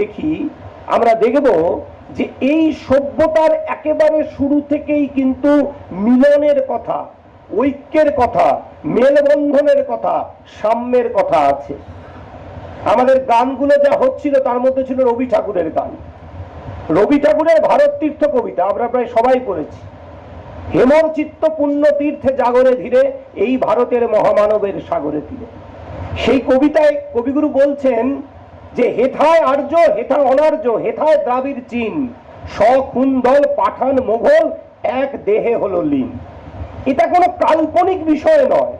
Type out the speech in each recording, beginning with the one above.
দেখি, আমরা দেখব যে এই সভ্যতার একেবারে শুরু থেকেই কিন্তু মিলনের কথা, ঐক্যের কথা, মেলবন্ধনের কথা, সাম্যের কথা আছে। আমাদের গানগুলো যা হচ্ছিল তার মধ্যে ছিল রবি ঠাকুরের গান। রবি ঠাকুরের ভারত তীর্থ কবিতা, আমরা প্রায় সবাই পড়েছি। হেমর চিত্ত পুণ্য তীর্থে জাগরে ধীরে, এই ভারতের মহামানবের সাগরে তীরে। সেই কবিতায় কবিগুরু বলছেন যে হেথায় আর্য হেথা অনার্য, হেথায় দ্রাবিড় চীন সখুন্দল পাঠান মোঘল, এক দেহে হলো লীন এটা কোনো কাল্পনিক বিষয় নয়।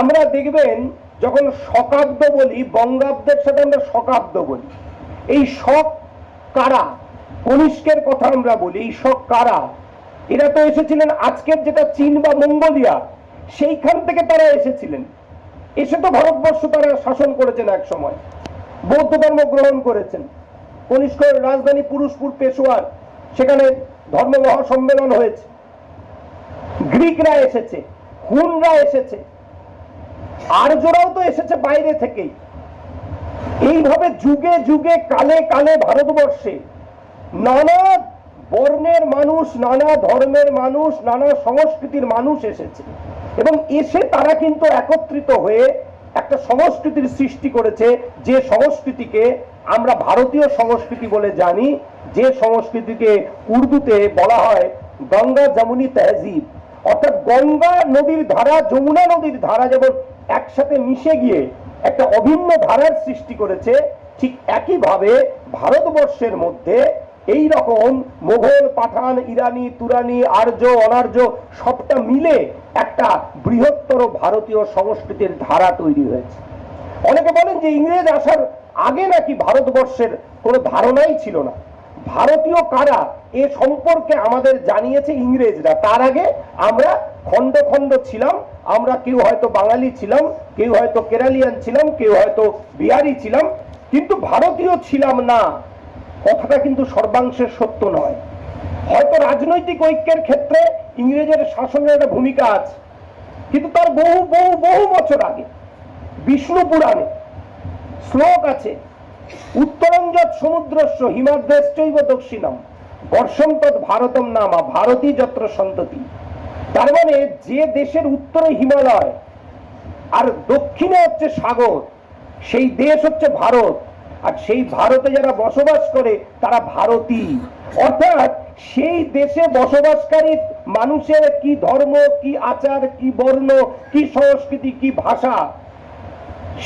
আমরা দেখবেন যখন শকাব্দ বলি, বঙ্গাব্দের সাথে আমরা শকাব্দ বলি। এই শক কারা? কনিষ্কের কথা আমরা বলি, এই শক কারা? এরা তো এসেছিলেন আজকের যেটা চীন বা মঙ্গোলিয়া, সেইখান থেকে তারা এসেছিলেন। এসে তো ভারতবর্ষ তারা শাসন করেছেন এক সময়। বৌদ্ধ ধর্ম গ্রহণ করেছেন। কনিষ্কের রাজধানী পুরুষপুর পেশোয়ার, সেখানে ধর্ম মহাসম্মেলন হয়েছে। গ্রিকরা এসেছে, হুনরা এসেছে, আর্যরাও তো এসেছে বাইরে থেকেই। এইভাবে যুগে যুগে, কালে কালে ভারতবর্ষে নানা বর্ণের মানুষ, নানা ধর্মের মানুষ, নানা সংস্কৃতির মানুষ এসেছে। এবং এসে তারা কিন্তু একত্রিত হয়ে একটা সংস্কৃতির সৃষ্টি করেছে, যে সংস্কৃতিকে আমরা ভারতীয় সংস্কৃতি বলে জানি, যে সংস্কৃতিকে উর্দুতে বলা হয় গঙ্গা যমুনি তেহজিব। অর্থাৎ গঙ্গা নদীর ধারা, যমুনা নদীর ধারা যেমন একসাথে মিশে গিয়ে একটা অভিন্ন ধারার সৃষ্টি করেছে, ঠিক একইভাবে ভারতবর্ষের মধ্যে এই রকম মোঘল, পাঠান, ইরানি, তুরানি, আর্য, অনার্য সবটা মিলে একটা বৃহত্তর ভারতীয় সংস্কৃতির ধারা তৈরি হয়েছে। অনেকে বলেন যে ইংরেজ আসার আগে নাকি ভারতবর্ষের কোনো ধারণাই ছিল না। ভারতীয় কারা এ সম্পর্কে আমাদের জানিয়েছে ইংরেজরা। তার আগে আমরা খণ্ড খণ্ড ছিলাম, আমরা কেউ হয়তো বাঙালি ছিলাম, কেউ হয়তো কেরালিয়ান ছিলাম, কেউ হয়তো বিহারি ছিলাম, কিন্তু ভারতীয় ছিলাম না। কথাটা কিন্তু সর্বাংশের সত্য নয়। হয়তো রাজনৈতিক ঐক্যের ক্ষেত্রে ইংরেজের শাসনের একটা ভূমিকা আছে। কিন্তু তার বহু বহু বহু বছর আগে, বিষ্ণু পুরাণে শ্লোক আছে, উত্তরঞ্জত সমুদ্রস্য হিমাদ্রেশ্চৈব দক্ষিণম বর্ষম তৎ ভারতম নামা ভারতী যত্র সন্ততি। তার মানে যে দেশের উত্তরে হিমালয় আর দক্ষিণে হচ্ছে সাগর, সেই দেশ হচ্ছে ভারত। আর সেই ভারতে যারা বসবাস করে, তারা ভারতী। অর্থাৎ সেই দেশে বসবাসকারী মানুষের কি ধর্ম, কি আচার, কি বর্ণ, কি সংস্কৃতি, কি ভাষা?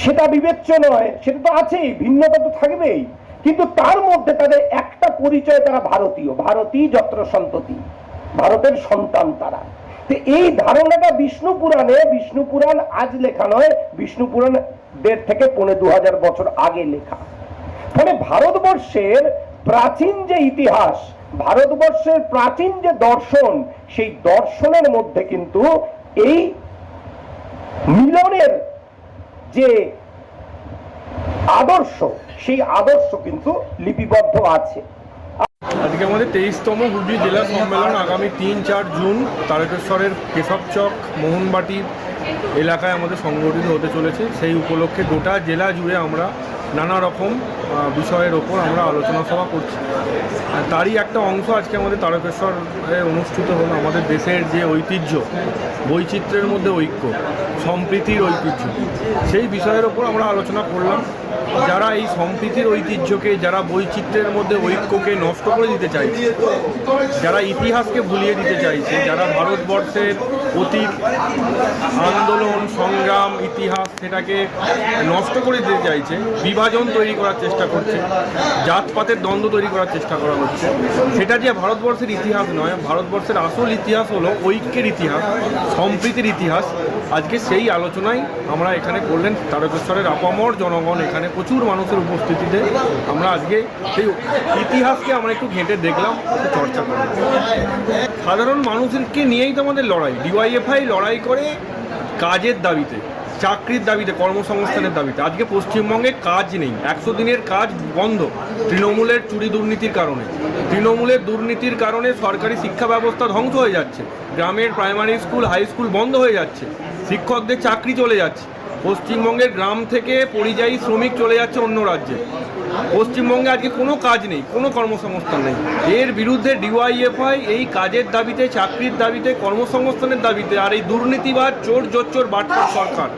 সেটা বিবেচ্য নয়, সেটা তো আছেই, ভিন্নতা তো থাকবেই। কিন্তু তার মধ্যে তাদের একটা পরিচয় তারা ভারতীয় ভারতী যত্র সন্ততি, ভারতের সন্তান তারা। তো এই ধারণাটা বিষ্ণু পুরাণে, বিষ্ণু পুরাণ আজ লেখা নয়, বিষ্ণু পুরাণ দেড় থেকে পৌনে দু বছর আগে লেখা। ফলে ভারতবর্ষের প্রাচীন যে ইতিহাস ভারতবর্ষের প্রাচীন যে দর্শন, সেই দর্শনের মধ্যে কিন্তু এই মিলনের যে আদর্শ, সেই আদর্শ কিন্তু লিপিবদ্ধ আছে। আজকে আমাদের তেইশতম হুগলি জেলা সম্মেলন আগামী তিন চার জুন তারকেশ্বরের কেশবচক মোহনবাটি এলাকায় আমাদের সংগঠিত হতে চলেছে। সেই উপলক্ষে গোটা জেলা জুড়ে আমরা নানা রকম বিষয়ের ওপর আমরা আলোচনা সভা করছি। তারই একটা অংশ আজকে আমাদের তারকেশ্বরে অনুষ্ঠিত হলো আমাদের দেশের যে ঐতিহ্য, বৈচিত্র্যের মধ্যে ঐক্য, সম্প্রীতির ঐতিহ্য। সেই বিষয়ের ওপর আমরা আলোচনা করলাম। যারা এই সম্প্রীতির ঐতিহ্যকে, যারা বৈচিত্র্যের মধ্যে ঐক্যকে নষ্ট করে দিতে চাইছে, যারা ইতিহাসকে ভুলিয়ে দিতে চাইছে, যারা ভারতবর্ষের অতীত, আন্দোলন, সংগ্রাম, ইতিহাস সেটাকে নষ্ট করে দিতে চাইছে, বিভাজন তৈরি করার চেষ্টা করছে, জাতপাতের দ্বন্দ্ব তৈরি করার চেষ্টা করা হচ্ছে। সেটা যে ভারতবর্ষের ইতিহাস নয়, ভারতবর্ষের আসল ইতিহাস হলো ঐক্যের ইতিহাস, সম্প্রীতির ইতিহাস। আজকে সেই আলোচনায় আমরা এখানে করলেন তারকেশ্বরের আপামর জনগণ, এখানে প্রচুর মানুষের উপস্থিতিতে আমরা আজকে সেই ইতিহাসকে আমরা একটু ঘেঁটে দেখলাম চর্চা করলাম। সাধারণ মানুষকে নিয়েই তো আমাদের লড়াই ডিওয়াইএফআই লড়াই করে কাজের দাবিতে, চাকরির দাবিতে, কর্মসংস্থানের দাবিতে। আজকে পশ্চিমবঙ্গে কাজ নেই। একশো দিনের কাজ বন্ধ তৃণমূলের চুরি দুর্নীতির কারণে। তৃণমূলের দুর্নীতির কারণে সরকারি শিক্ষা ব্যবস্থা ধ্বংস হয়ে যাচ্ছে। গ্রামের প্রাইমারি স্কুল হাই স্কুল বন্ধ হয়ে যাচ্ছে। শিক্ষকদের চাকরি চলে যাচ্ছে। পশ্চিমবঙ্গের গ্রাম থেকে পরিযায়ী শ্রমিক চলে যাচ্ছে অন্য রাজ্যে। পশ্চিমবঙ্গে আজকে কোনো কাজ নেই, কোনো কর্মসংস্থান নেই। এর বিরুদ্ধে ডিওয়াইএফআই এই কাজের দাবিতে, চাকরির দাবিতে, কর্মসংস্থানের দাবিতে আর এই দুর্নীতিবাদ চোর জোর চোর বাটপার সরকার।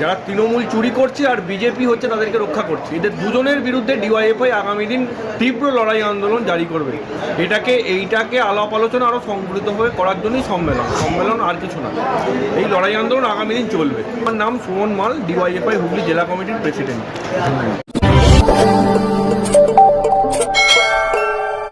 যারা তৃণমূল চুরি করছে আর বিজেপি হচ্ছে তাদেরকে রক্ষা করছে। এদের দুজনের বিরুদ্ধে ডিওয়াইএফআই আগামী দিন তীব্র লড়াই আন্দোলন জারি করবে। এটাকে, এইটাকে আলাপ আলোচনা আরও সংগঠিতভাবে করার জন্যই সম্মেলন। সম্মেলন আর কিছু না। এই লড়াই আন্দোলন আগামী দিন চলবে। আমার নাম সুমন মাল, ডিওয়াইএফআই হুগলি জেলা কমিটির প্রেসিডেন্ট।